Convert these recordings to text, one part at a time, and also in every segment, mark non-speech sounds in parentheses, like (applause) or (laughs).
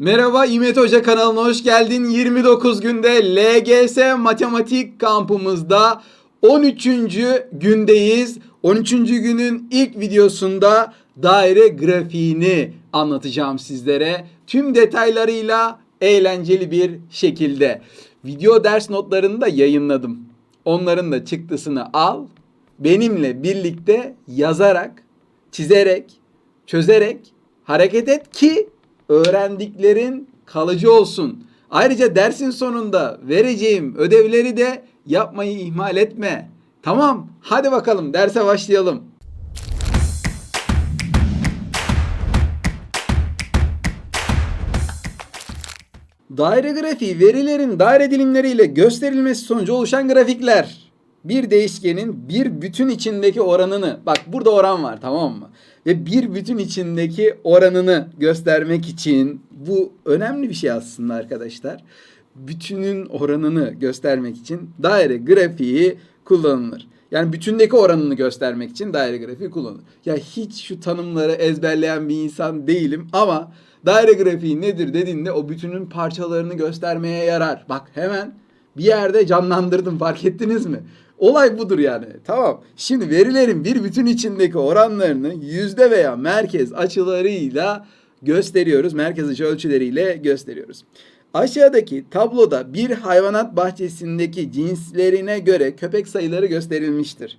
Merhaba İmet Hoca kanalına hoş geldin. 29 günde LGS matematik kampımızda 13. gündeyiz. 13. günün ilk videosunda daire grafiğini anlatacağım sizlere. Tüm detaylarıyla eğlenceli bir şekilde. Video ders notlarını da yayınladım. Onların da çıktısını al. Benimle birlikte yazarak, çizerek, çözerek hareket et ki öğrendiklerin kalıcı olsun. Ayrıca dersin sonunda vereceğim ödevleri de yapmayı ihmal etme. Tamam, hadi bakalım derse başlayalım. Daire grafiği verilerin daire dilimleriyle gösterilmesi sonucu oluşan grafikler. Bir değişkenin bir bütün içindeki oranını, bak burada oran var tamam mı? Ve bir bütün içindeki oranını göstermek için bu önemli bir şey aslında arkadaşlar. Bütünün oranını göstermek için daire grafiği kullanılır. Yani bütündeki oranını göstermek için daire grafiği kullanılır. Ya hiç şu tanımları ezberleyen bir insan değilim ama daire grafiği nedir dediğinde o bütünün parçalarını göstermeye yarar. Bak hemen bir yerde canlandırdım fark ettiniz mi? Olay budur yani. Tamam. Şimdi verilerin bir bütün içindeki oranlarını yüzde veya merkez açılarıyla gösteriyoruz. Merkez açı ölçüleriyle gösteriyoruz. Aşağıdaki tabloda bir hayvanat bahçesindeki cinslerine göre köpek sayıları gösterilmiştir.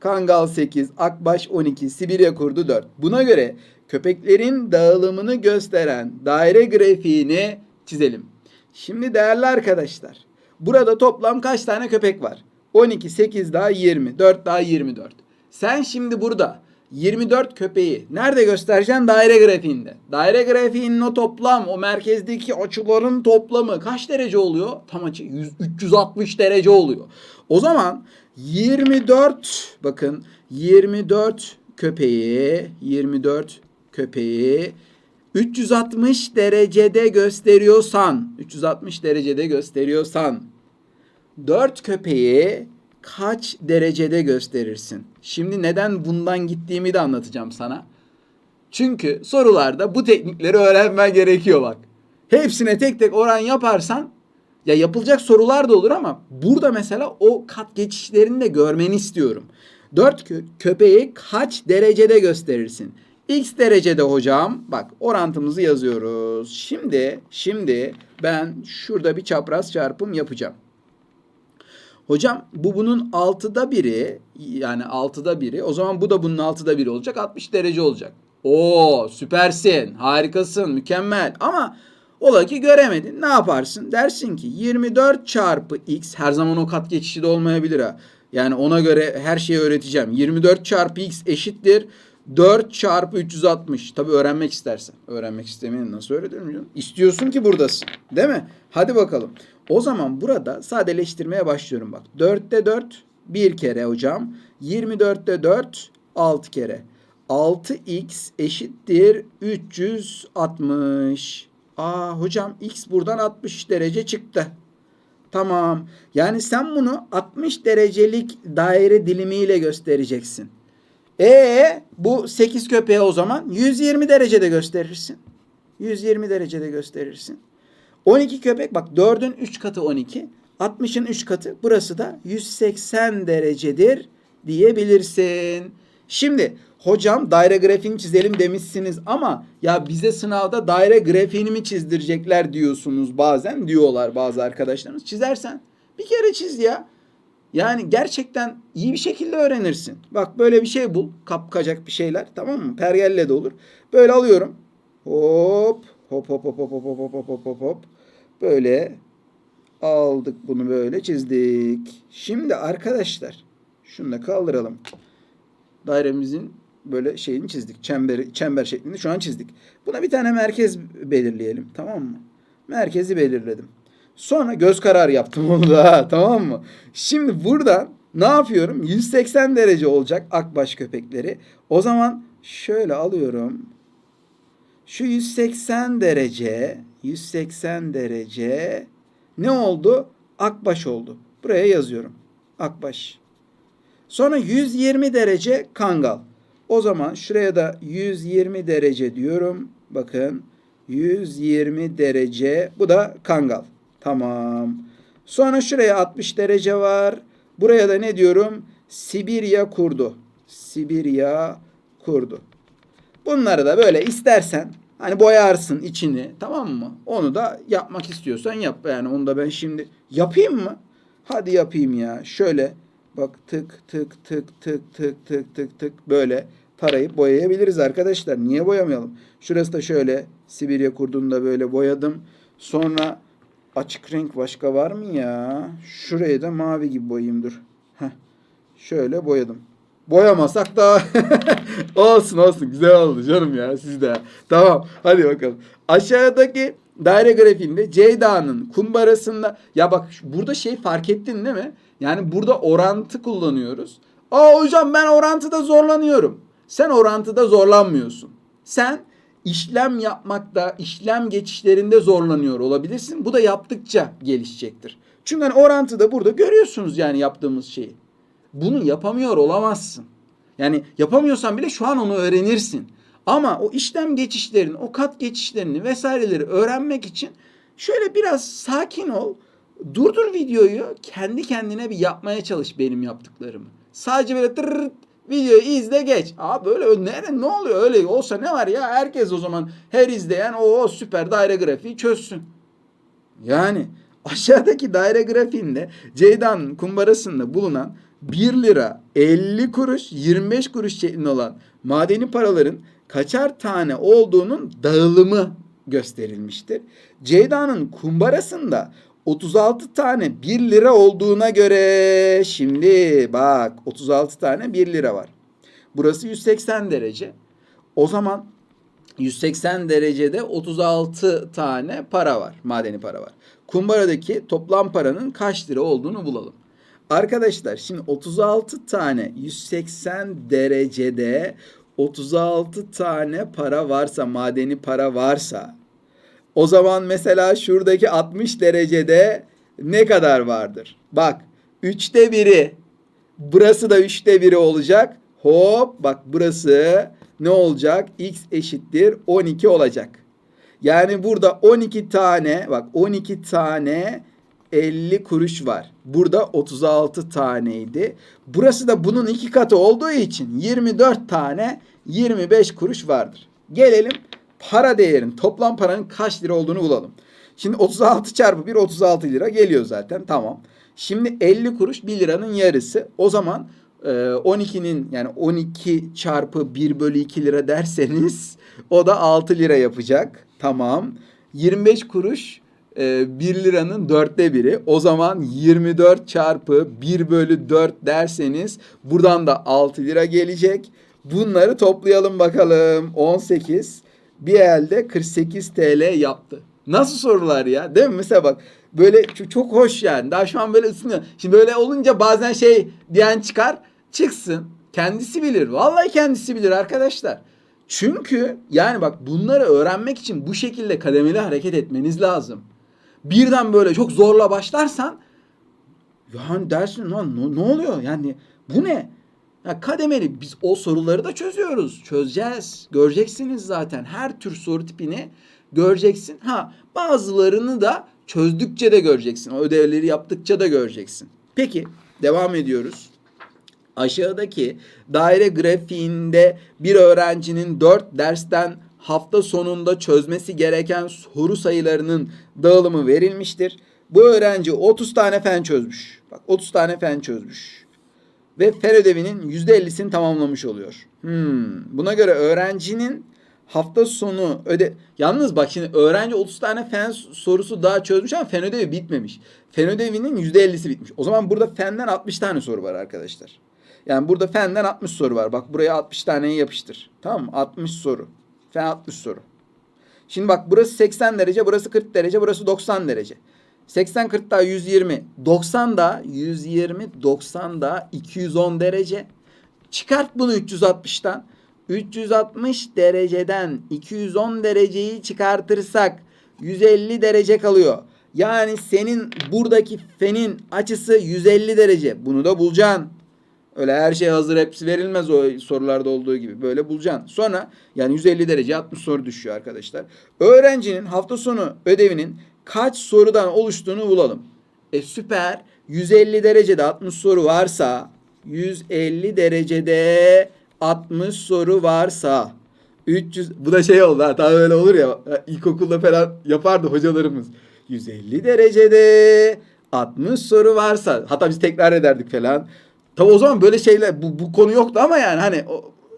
Kangal 8, Akbaş 12, Sibirya kurdu 4. Buna göre köpeklerin dağılımını gösteren daire grafiğini çizelim. Şimdi değerli arkadaşlar, burada toplam kaç tane köpek var? 12, 8 daha 20, 4 daha 24. Sen şimdi burada 24 köpeği nerede göstereceksin? Daire grafiğinde. Daire grafiğinin o toplam, o merkezdeki açıların toplamı kaç derece oluyor? Tam açı 100, 360 derece oluyor. O zaman 24 bakın 24 köpeği 24 köpeği 360 derecede gösteriyorsan 360 derecede gösteriyorsan 4 köpeği kaç derecede gösterirsin? Şimdi neden bundan gittiğimi de anlatacağım sana. Çünkü sorularda bu teknikleri öğrenmen gerekiyor bak. Hepsine tek tek oran yaparsan ya yapılacak sorular da olur ama burada mesela o kat geçişlerini de görmeni istiyorum. 4 kö- köpeği kaç derecede gösterirsin? X derecede hocam. Bak orantımızı yazıyoruz. Şimdi şimdi ben şurada bir çapraz çarpım yapacağım. Hocam bu bunun altıda biri yani altıda biri. O zaman bu da bunun altıda biri olacak. 60 derece olacak. Oo süpersin. Harikasın. Mükemmel. Ama ola ki göremedin. Ne yaparsın? Dersin ki 24 çarpı x her zaman o kat geçişi de olmayabilir ha. Yani ona göre her şeyi öğreteceğim. 24 çarpı x eşittir 4 çarpı 360. Tabi öğrenmek istersen. Öğrenmek istemeyeni nasıl öğretirim canım? İstiyorsun ki buradasın. Değil mi? Hadi bakalım. O zaman burada sadeleştirmeye başlıyorum bak. 4'te 4 bir kere hocam. 24'te 4 6 kere. 6x eşittir 360. Aa hocam x buradan 60 derece çıktı. Tamam. Yani sen bunu 60 derecelik daire dilimiyle göstereceksin. E bu 8 köpeğe o zaman 120 derecede gösterirsin. 120 derecede gösterirsin. 12 köpek bak 4'ün 3 katı 12. 60'ın 3 katı burası da 180 derecedir diyebilirsin. Şimdi hocam daire grafiğini çizelim demişsiniz ama ya bize sınavda daire grafiğini mi çizdirecekler diyorsunuz bazen diyorlar bazı arkadaşlarımız. Çizersen bir kere çiz ya. Yani gerçekten iyi bir şekilde öğrenirsin. Bak böyle bir şey bul. Kapkacak bir şeyler tamam mı? Pergelle de olur. Böyle alıyorum. Hop hop hop hop hop hop hop hop hop hop hop. Böyle aldık bunu böyle çizdik. Şimdi arkadaşlar şunu da kaldıralım. Dairemizin böyle şeyini çizdik. Çember, çember şeklinde şu an çizdik. Buna bir tane merkez belirleyelim. Tamam mı? Merkezi belirledim. Sonra göz kararı yaptım (laughs) onu da tamam mı? Şimdi burada ne yapıyorum? 180 derece olacak akbaş köpekleri. O zaman şöyle alıyorum. Şu 180 derece, 180 derece ne oldu? Akbaş oldu. Buraya yazıyorum. Akbaş. Sonra 120 derece kangal. O zaman şuraya da 120 derece diyorum. Bakın 120 derece. Bu da kangal. Tamam. Sonra şuraya 60 derece var. Buraya da ne diyorum? Sibirya kurdu. Sibirya kurdu. Bunları da böyle istersen hani boyarsın içini tamam mı? Onu da yapmak istiyorsan yap. Yani onu da ben şimdi yapayım mı? Hadi yapayım ya. Şöyle bak tık tık tık tık tık tık tık tık böyle parayı boyayabiliriz arkadaşlar. Niye boyamayalım? Şurası da şöyle Sibirya kurdunu da böyle boyadım. Sonra açık renk başka var mı ya? Şurayı da mavi gibi boyayayım dur. Heh. Şöyle boyadım. Boyamasak da (laughs) olsun olsun güzel oldu canım ya siz de. Tamam hadi bakalım. Aşağıdaki daire grafiğinde Ceyda'nın kumbarasında ya bak burada şey fark ettin değil mi? Yani burada orantı kullanıyoruz. Aa hocam ben orantıda zorlanıyorum. Sen orantıda zorlanmıyorsun. Sen işlem yapmakta, işlem geçişlerinde zorlanıyor olabilirsin. Bu da yaptıkça gelişecektir. Çünkü hani orantıda burada görüyorsunuz yani yaptığımız şeyi. Bunu yapamıyor olamazsın. Yani yapamıyorsan bile şu an onu öğrenirsin. Ama o işlem geçişlerini, o kat geçişlerini vesaireleri öğrenmek için şöyle biraz sakin ol. Durdur videoyu, kendi kendine bir yapmaya çalış benim yaptıklarımı. Sadece böyle tırırt videoyu izle geç. Aa böyle nere ne oluyor öyle olsa ne var ya herkes o zaman her izleyen o, o süper daire grafiği çözsün. Yani aşağıdaki daire grafiğinde Ceyda'nın kumbarasında bulunan 1 lira 50 kuruş 25 kuruş şeklinde olan madeni paraların kaçar tane olduğunun dağılımı gösterilmiştir. Ceyda'nın kumbarasında 36 tane 1 lira olduğuna göre şimdi bak 36 tane 1 lira var. Burası 180 derece. O zaman 180 derecede 36 tane para var. Madeni para var. Kumbaradaki toplam paranın kaç lira olduğunu bulalım. Arkadaşlar şimdi 36 tane 180 derecede 36 tane para varsa, madeni para varsa o zaman mesela şuradaki 60 derecede ne kadar vardır? Bak üçte biri burası da üçte biri olacak. Hop bak burası ne olacak? X eşittir 12 olacak. Yani burada 12 tane bak 12 tane 50 kuruş var. Burada 36 taneydi. Burası da bunun iki katı olduğu için 24 tane 25 kuruş vardır. Gelelim para değerin toplam paranın kaç lira olduğunu bulalım. Şimdi 36 çarpı 1 36 lira geliyor zaten tamam. Şimdi 50 kuruş 1 liranın yarısı. O zaman e, 12'nin yani 12 çarpı 1 bölü 2 lira derseniz (laughs) o da 6 lira yapacak. Tamam. 25 kuruş e, 1 liranın dörtte biri. O zaman 24 çarpı 1 bölü 4 derseniz buradan da 6 lira gelecek. Bunları toplayalım bakalım. 18 bir elde 48 TL yaptı. Nasıl sorular ya? Değil mi? Mesela bak böyle çok, hoş yani. Daha şu an böyle ısınıyor. Şimdi böyle olunca bazen şey diyen çıkar. Çıksın. Kendisi bilir. Vallahi kendisi bilir arkadaşlar. Çünkü yani bak bunları öğrenmek için bu şekilde kademeli hareket etmeniz lazım. Birden böyle çok zorla başlarsan yani dersin lan ne, ne oluyor? Yani bu ne? Ya kademeli biz o soruları da çözüyoruz. Çözeceğiz. Göreceksiniz zaten. Her tür soru tipini göreceksin. Ha bazılarını da çözdükçe de göreceksin. O ödevleri yaptıkça da göreceksin. Peki devam ediyoruz. Aşağıdaki daire grafiğinde bir öğrencinin 4 dersten hafta sonunda çözmesi gereken soru sayılarının dağılımı verilmiştir. Bu öğrenci 30 tane fen çözmüş. Bak 30 tane fen çözmüş. Ve fen ödevinin %50'sini tamamlamış oluyor. Hmm. Buna göre öğrencinin hafta sonu öde... Yalnız bak şimdi öğrenci 30 tane fen sorusu daha çözmüş ama fen ödevi bitmemiş. Fen ödevinin %50'si bitmiş. O zaman burada fenden 60 tane soru var arkadaşlar. Yani burada fenden 60 soru var. Bak buraya 60 taneyi yapıştır. Tamam mı? 60 soru. Fen 60 soru. Şimdi bak burası 80 derece, burası 40 derece, burası 90 derece. 80 40 daha 120. 90 da 120, 90 da 210 derece. Çıkart bunu 360'tan. 360 dereceden 210 dereceyi çıkartırsak 150 derece kalıyor. Yani senin buradaki fenin açısı 150 derece. Bunu da bulacaksın. Öyle her şey hazır hepsi verilmez o sorularda olduğu gibi. Böyle bulacaksın. Sonra yani 150 derece 60 soru düşüyor arkadaşlar. Öğrencinin hafta sonu ödevinin kaç sorudan oluştuğunu bulalım. E süper. 150 derecede 60 soru varsa 150 derecede 60 soru varsa 300 bu da şey oldu ha tam öyle olur ya ilkokulda falan yapardı hocalarımız. 150 derecede 60 soru varsa hatta biz tekrar ederdik falan. Tabi o zaman böyle şeyler bu, bu konu yoktu ama yani hani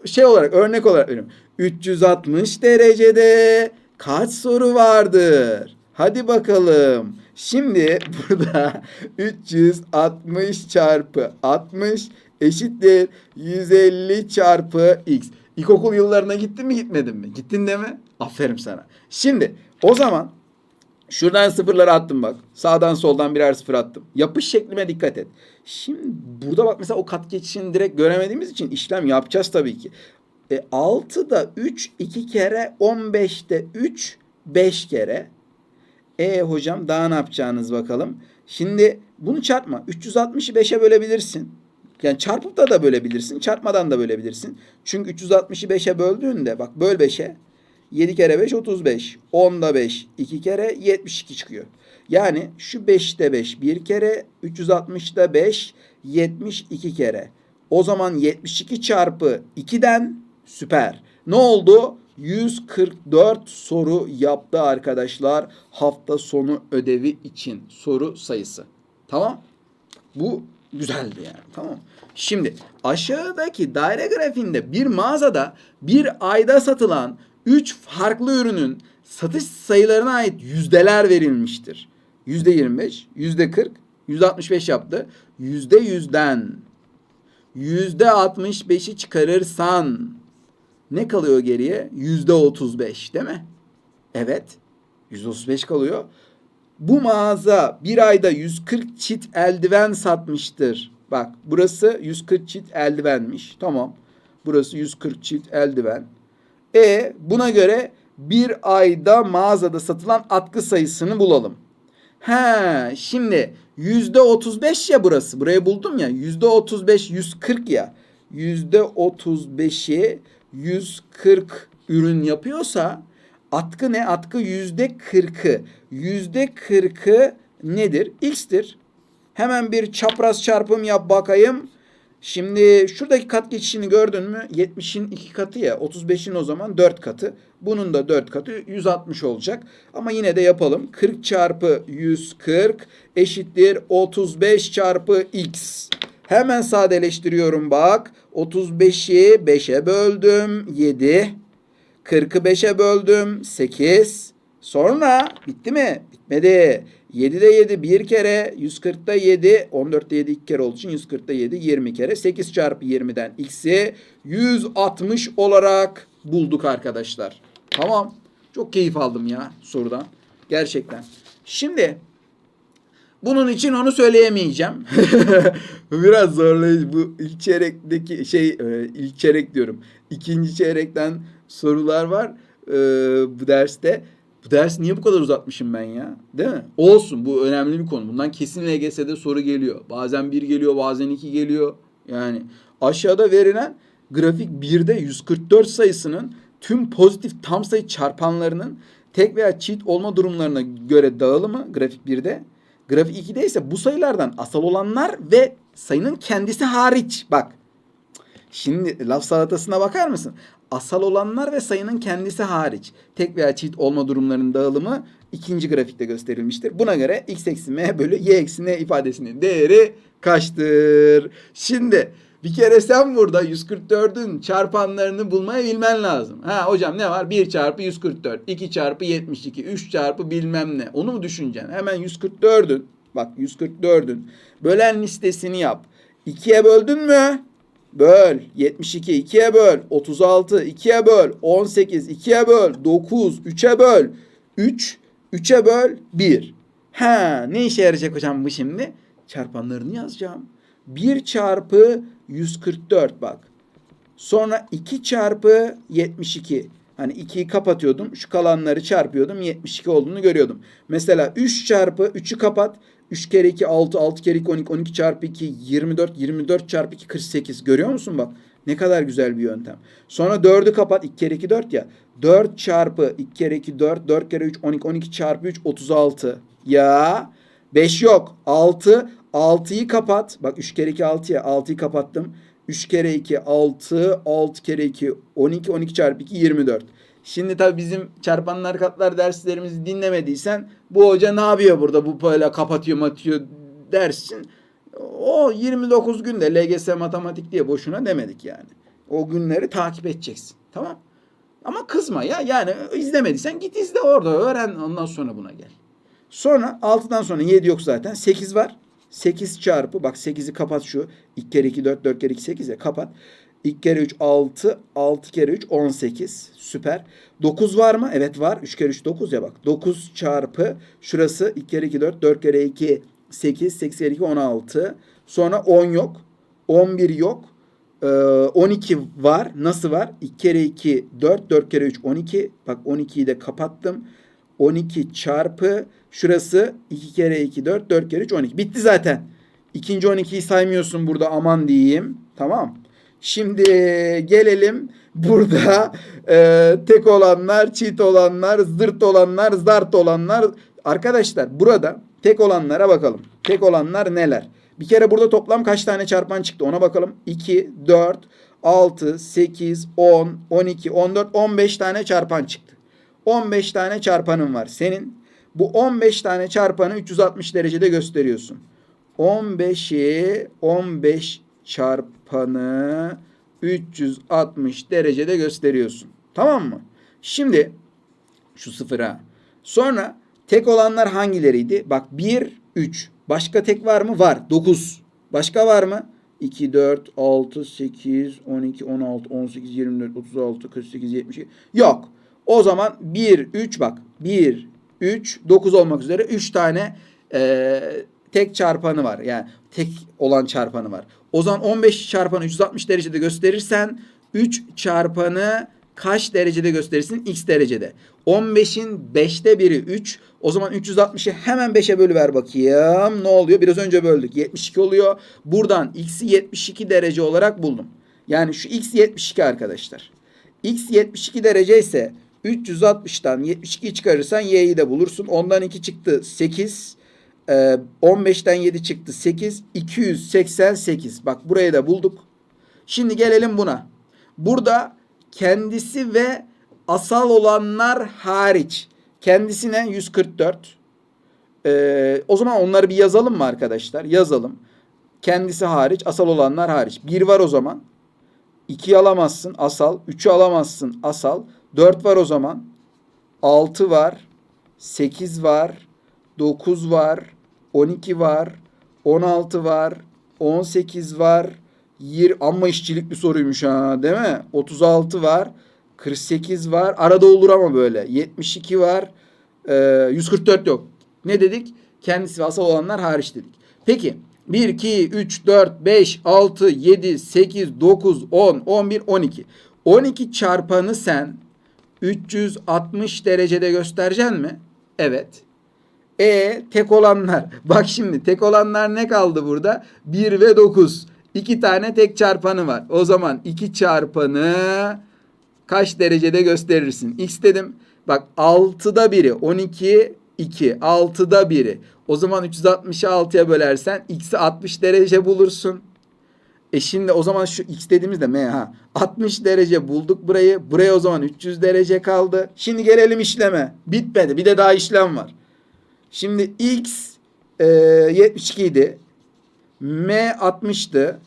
şey olarak örnek olarak veriyorum. 360 derecede kaç soru vardır? Hadi bakalım. Şimdi (laughs) burada 360 çarpı 60 eşittir 150 çarpı x. İlkokul yıllarına gittin mi gitmedin mi? Gittin değil mi? Aferin sana. Şimdi o zaman şuradan sıfırları attım bak. Sağdan soldan birer sıfır attım. Yapış şeklime dikkat et. Şimdi burada bak mesela o kat geçişini direkt göremediğimiz için işlem yapacağız tabii ki. E, 6'da 3 2 kere 15'te 3 5 kere. E hocam daha ne yapacağınız bakalım. Şimdi bunu çarpma. 360'ı 5'e bölebilirsin. Yani çarpıp da da bölebilirsin. Çarpmadan da bölebilirsin. Çünkü 360'ı 5'e böldüğünde bak böl 5'e. 7 kere 5 35. 10'da 5 2 kere 72 çıkıyor. Yani şu 5'te 5 bir kere 360'da 5 72 kere. O zaman 72 çarpı 2'den süper. Ne oldu? 144 soru yaptı arkadaşlar hafta sonu ödevi için soru sayısı. Tamam? Bu güzeldi yani. Tamam. Şimdi aşağıdaki daire grafiğinde bir mağazada bir ayda satılan 3 farklı ürünün satış sayılarına ait yüzdeler verilmiştir. Yüzde 25, yüzde 40, yüzde 65 yaptı. Yüzde yüzden yüzde 65'i çıkarırsan ne kalıyor geriye? Yüzde 35 değil mi? Evet. Yüzde 35 kalıyor. Bu mağaza bir ayda 140 çit eldiven satmıştır. Bak burası 140 çit eldivenmiş. Tamam. Burası 140 çift eldiven. E buna göre bir ayda mağazada satılan atkı sayısını bulalım. He şimdi yüzde 35 ya burası. Burayı buldum ya. Yüzde 35 140 ya. Yüzde 35'i 140 ürün yapıyorsa atkı ne? Atkı yüzde 40'ı. Yüzde 40'ı nedir? X'tir. Hemen bir çapraz çarpım yap bakayım. Şimdi şuradaki kat geçişini gördün mü? 70'in 2 katı ya. 35'in o zaman 4 katı. Bunun da 4 katı 160 olacak. Ama yine de yapalım. 40 çarpı 140 eşittir 35 çarpı x. Hemen sadeleştiriyorum bak. 35'i 5'e böldüm 7. 40'ı 5'e böldüm 8. Sonra bitti mi? Bitmedi. 7'de 7 bir kere, 140'da 7, 14'te 7 iki kere olduğu için 140'da 7 20 kere. 8 çarpı 20'den x'i 160 olarak bulduk arkadaşlar. Tamam. Çok keyif aldım ya sorudan. Gerçekten. Şimdi bunun için onu söyleyemeyeceğim. (laughs) Biraz zorlayıcı. Bu ilk çeyrekteki şey e, ilk çeyrek diyorum. İkinci çeyrekten sorular var e, bu derste. Bu ders niye bu kadar uzatmışım ben ya? Değil mi? Olsun bu önemli bir konu. Bundan kesin LGS'de soru geliyor. Bazen bir geliyor bazen iki geliyor. Yani aşağıda verilen grafik 1'de 144 sayısının tüm pozitif tam sayı çarpanlarının tek veya çift olma durumlarına göre dağılımı grafik 1'de. Grafik 2'de ise bu sayılardan asal olanlar ve sayının kendisi hariç. Bak Şimdi laf salatasına bakar mısın? Asal olanlar ve sayının kendisi hariç tek veya çift olma durumlarının dağılımı ikinci grafikte gösterilmiştir. Buna göre x eksi m bölü y eksi n ifadesinin değeri kaçtır? Şimdi bir kere sen burada 144'ün çarpanlarını bulmayı bilmen lazım. Ha hocam ne var? 1 çarpı 144, 2 çarpı 72, 3 çarpı bilmem ne. Onu mu düşüneceksin? Hemen 144'ün bak 144'ün bölen listesini yap. 2'ye böldün mü? Böl. 72 2'ye böl. 36 2'ye böl. 18 2'ye böl. 9 3'e böl. 3 3'e böl 1. Ha ne işe yarayacak hocam bu şimdi? Çarpanlarını yazacağım. 1 çarpı 144 bak. Sonra 2 çarpı 72. Hani 2'yi kapatıyordum. Şu kalanları çarpıyordum. 72 olduğunu görüyordum. Mesela 3 çarpı 3'ü kapat. 3 kere 2 6, 6 kere 2 12, 12 çarpı 2 24, 24 çarpı 2 48. Görüyor musun bak? Ne kadar güzel bir yöntem. Sonra 4'ü kapat. 2 kere 2 4 ya. 4 çarpı 2 kere 2 4, 4 kere 3 12, 12 çarpı 3 36. Ya 5 yok. 6, 6'yı kapat. Bak 3 kere 2 6 ya. 6'yı kapattım. 3 kere 2 6, 6 kere 2 12, 12 çarpı 2 24. Şimdi tabii bizim çarpanlar katlar derslerimizi dinlemediysen bu hoca ne yapıyor burada? Bu böyle kapatıyor matıyor dersin. O 29 günde LGS matematik diye boşuna demedik yani. O günleri takip edeceksin. Tamam. Ama kızma ya. Yani izlemediysen git izle orada öğren ondan sonra buna gel. Sonra 6'dan sonra 7 yok zaten. 8 var. 8 çarpı bak 8'i kapat şu. 2 kere 2 4 4 kere 2 8 ya kapat. 2 kere 3 6 6 kere 3 18 süper. 9 var mı? Evet var. 3 kere 3 9 ya bak. 9 çarpı şurası 2 kere 2 4 4 kere 2 8 8 kere 2 16. Sonra 10 yok. 11 yok. Ee, 12 var. Nasıl var? 2 kere 2 4 4 kere 3 12. Bak 12'yi de kapattım. 12 çarpı şurası 2 kere 2 4 4 kere 3 12. Bitti zaten. İkinci 12'yi saymıyorsun burada aman diyeyim. Tamam. Şimdi gelelim burada e, tek olanlar, çift olanlar, zırt olanlar, zart olanlar. Arkadaşlar burada tek olanlara bakalım. Tek olanlar neler? Bir kere burada toplam kaç tane çarpan çıktı ona bakalım. 2, 4, 6, 8, 10, 12, 14, 15 tane çarpan çıktı. 15 tane çarpanın var senin. Bu 15 tane çarpanı 360 derecede gösteriyorsun. 15'i 15 çarpanı 360 derecede gösteriyorsun. Tamam mı? Şimdi şu sıfıra. Sonra tek olanlar hangileriydi? Bak 1, 3. Başka tek var mı? Var. 9. Başka var mı? 2, 4, 6, 8, 12, 16, 18, 24, 36, 48, 72. Yok. O zaman 1, 3 bak. 1, 3, 9 olmak üzere 3 tane eee, tek çarpanı var. Yani tek olan çarpanı var. O zaman 15 çarpanı 360 derecede gösterirsen 3 çarpanı kaç derecede gösterirsin? X derecede. 15'in 5'te biri 3. O zaman 360'ı hemen 5'e bölüver bakayım. Ne oluyor? Biraz önce böldük. 72 oluyor. Buradan x'i 72 derece olarak buldum. Yani şu x 72 arkadaşlar. X 72 derece ise 360'tan 72'yi çıkarırsan y'yi de bulursun. Ondan 2 çıktı 8. Ee, 15'ten 7 çıktı 8. 288. Bak burayı da bulduk. Şimdi gelelim buna. Burada kendisi ve asal olanlar hariç. Kendisine 144. Ee, o zaman onları bir yazalım mı arkadaşlar? Yazalım. Kendisi hariç, asal olanlar hariç. 1 var o zaman. 2'yi alamazsın asal. 3'ü alamazsın asal. 4 var o zaman. 6 var. 8 var. 9 var. 12 var. 16 var. 18 var. 20, amma işçilik bir soruymuş ha değil mi? 36 var. 48 var. Arada olur ama böyle. 72 var. Ee, 144 yok. Ne dedik? Kendisi ve asal olanlar hariç dedik. Peki 1, 2, 3, 4, 5, 6, 7, 8, 9, 10, 11, 12. 12 çarpanı sen 360 derecede göstereceksin mi? Evet. E tek olanlar. (laughs) Bak şimdi tek olanlar ne kaldı burada? 1 ve 9. 2 tane tek çarpanı var. O zaman 2 çarpanı kaç derecede gösterirsin? X dedim. Bak 6'da biri 12 2 6'da biri. O zaman 360'ı 6'ya bölersen x'i 60 derece bulursun. E şimdi o zaman şu x dediğimizde m ha 60 derece bulduk burayı. Buraya o zaman 300 derece kaldı. Şimdi gelelim işleme. Bitmedi. Bir de daha işlem var. Şimdi x e, 72 idi. M 60'tı.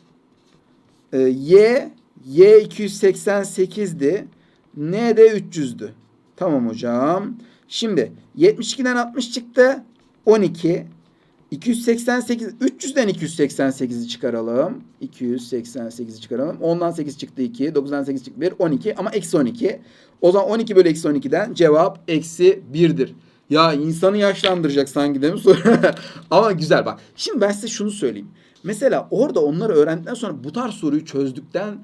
E, y y 288'di. N de 300'dü. Tamam hocam. Şimdi 72'den 60 çıktı. 12. 288 300'den 288'i çıkaralım. 288'i çıkaralım. 10'dan 8 çıktı 2. 9'dan 8 çıktı 1. 12 ama eksi 12. O zaman 12 bölü eksi 12'den cevap eksi 1'dir. Ya insanı yaşlandıracak sanki değil mi? (laughs) ama güzel bak. Şimdi ben size şunu söyleyeyim. Mesela orada onları öğrendikten sonra bu tarz soruyu çözdükten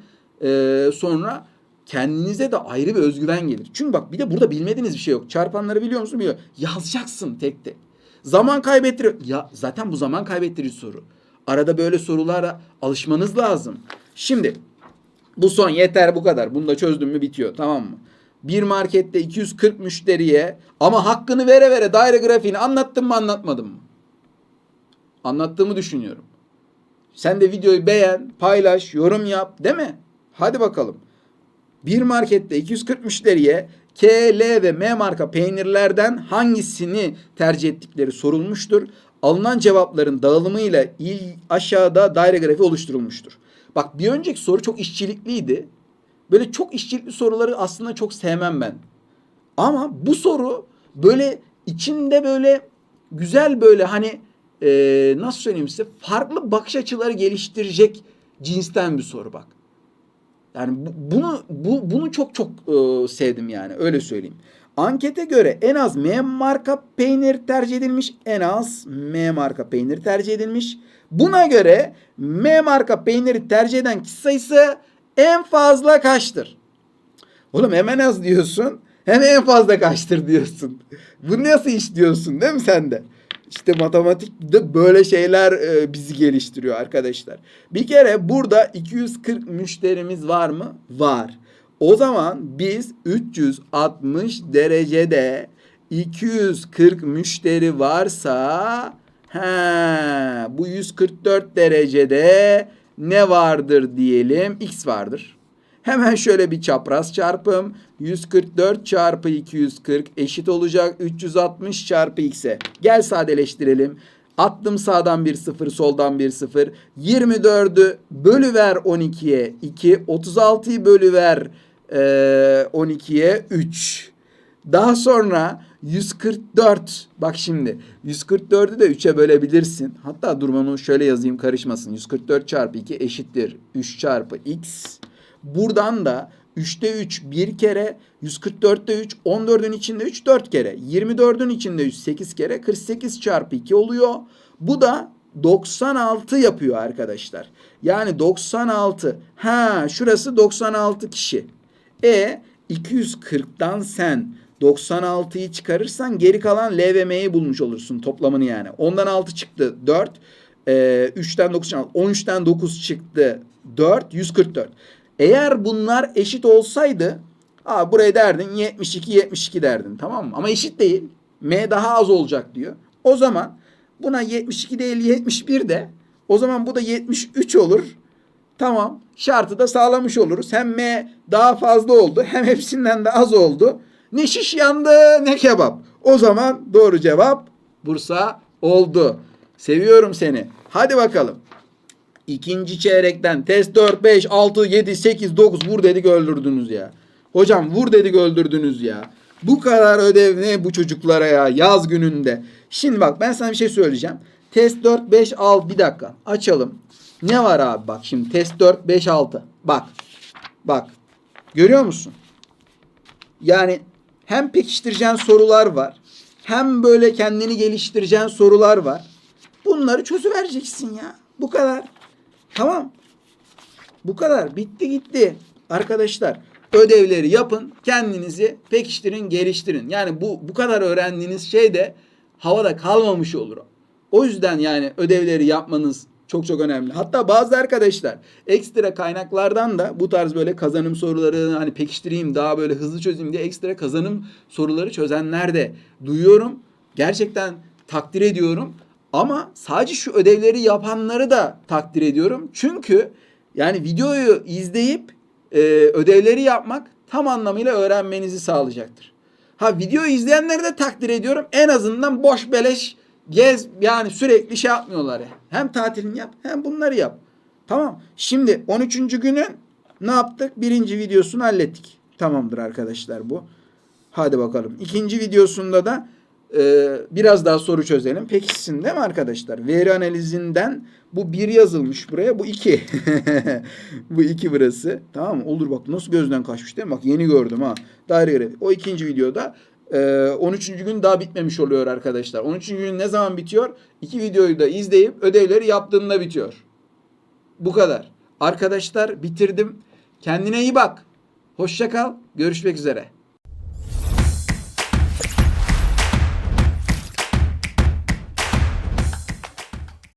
e, sonra kendinize de ayrı bir özgüven gelir. Çünkü bak bir de burada bilmediğiniz bir şey yok. Çarpanları biliyor musun? Biliyor. Yazacaksın tek tek. Zaman kaybettiriyor. Ya zaten bu zaman kaybettirici soru. Arada böyle sorulara alışmanız lazım. Şimdi bu son yeter bu kadar. Bunu da çözdüm mü bitiyor tamam mı? Bir markette 240 müşteriye ama hakkını vere vere daire grafiğini anlattım mı anlatmadım mı? Anlattığımı düşünüyorum. Sen de videoyu beğen, paylaş, yorum yap değil mi? Hadi bakalım. Bir markette 240 müşteriye K, L ve M marka peynirlerden hangisini tercih ettikleri sorulmuştur. Alınan cevapların dağılımıyla il aşağıda daire grafiği oluşturulmuştur. Bak bir önceki soru çok işçilikliydi. Böyle çok işçilikli soruları aslında çok sevmem ben. Ama bu soru böyle içinde böyle güzel böyle hani eee, nasıl söyleyeyim size farklı bakış açıları geliştirecek cinsten bir soru bak. Yani bu- bunu bu, bunu çok çok e, sevdim yani öyle söyleyeyim. Ankete göre en az M marka peynir tercih edilmiş, en az M marka peynir tercih edilmiş. Buna göre M marka peyniri tercih eden kişi sayısı en fazla kaçtır? Oğlum hemen az diyorsun. Hem en fazla kaçtır diyorsun. Bu nasıl iş diyorsun değil mi sen de? İşte matematikte böyle şeyler e, bizi geliştiriyor arkadaşlar. Bir kere burada 240 müşterimiz var mı? Var. O zaman biz 360 derecede 240 müşteri varsa he, bu 144 derecede ne vardır diyelim? X vardır. Hemen şöyle bir çapraz çarpım. 144 çarpı 240 eşit olacak 360 çarpı x'e. Gel sadeleştirelim. Attım sağdan bir sıfır, soldan bir sıfır. 24'ü bölüver 12'ye 2. 36'yı bölüver e, 12'ye 3. Daha sonra 144 bak şimdi 144'ü de 3'e bölebilirsin. Hatta dur ben onu şöyle yazayım karışmasın. 144 çarpı 2 eşittir 3 çarpı x. Buradan da 3'te 3 bir kere, 144'te 3, 14'ün içinde 3 4 kere, 24'ün içinde 3 8 kere, 48 çarpı 2 oluyor. Bu da 96 yapıyor arkadaşlar. Yani 96. Ha şurası 96 kişi. E 240'tan sen 96'yı çıkarırsan geri kalan L ve M'yi bulmuş olursun toplamını yani. Ondan 6 çıktı 4. E, 3'ten 9 çıktı. 13'ten 9 çıktı 4. 144. Eğer bunlar eşit olsaydı Aa, buraya derdin 72 72 derdin tamam mı? Ama eşit değil. M daha az olacak diyor. O zaman buna 72 değil 71 de o zaman bu da 73 olur. Tamam. Şartı da sağlamış oluruz. Hem M daha fazla oldu hem hepsinden de az oldu. Ne şiş yandı ne kebap. O zaman doğru cevap Bursa oldu. Seviyorum seni. Hadi bakalım. İkinci çeyrekten test 4, 5, 6, 7, 8, 9 vur dedik öldürdünüz ya. Hocam vur dedik öldürdünüz ya. Bu kadar ödev ne bu çocuklara ya yaz gününde. Şimdi bak ben sana bir şey söyleyeceğim. Test 4, 5, 6 bir dakika açalım. Ne var abi bak şimdi test 4, 5, 6. Bak. Bak. Görüyor musun? Yani hem pekiştireceğin sorular var. Hem böyle kendini geliştireceğin sorular var. Bunları çözüvereceksin ya. Bu kadar. Tamam. Bu kadar. Bitti gitti. Arkadaşlar ödevleri yapın. Kendinizi pekiştirin, geliştirin. Yani bu bu kadar öğrendiğiniz şey de havada kalmamış olur. O yüzden yani ödevleri yapmanız çok çok önemli. Hatta bazı arkadaşlar ekstra kaynaklardan da bu tarz böyle kazanım soruları hani pekiştireyim daha böyle hızlı çözeyim diye ekstra kazanım soruları çözenler de duyuyorum. Gerçekten takdir ediyorum. Ama sadece şu ödevleri yapanları da takdir ediyorum. Çünkü yani videoyu izleyip e, ödevleri yapmak tam anlamıyla öğrenmenizi sağlayacaktır. Ha videoyu izleyenleri de takdir ediyorum. En azından boş beleş gez yani sürekli şey yapmıyorlar ya. Hem tatilini yap hem bunları yap. Tamam. Şimdi 13. günün ne yaptık? Birinci videosunu hallettik. Tamamdır arkadaşlar bu. Hadi bakalım. İkinci videosunda da e, biraz daha soru çözelim. Pekişsin değil mi arkadaşlar? Veri analizinden bu bir yazılmış buraya. Bu iki. (laughs) bu iki burası. Tamam mı? Olur bak nasıl gözden kaçmış değil mi? Bak yeni gördüm ha. Daire görevi. O ikinci videoda e, 13. gün daha bitmemiş oluyor arkadaşlar. 13. gün ne zaman bitiyor? İki videoyu da izleyip ödevleri yaptığında bitiyor. Bu kadar. Arkadaşlar bitirdim. Kendine iyi bak. Hoşça kal. Görüşmek üzere.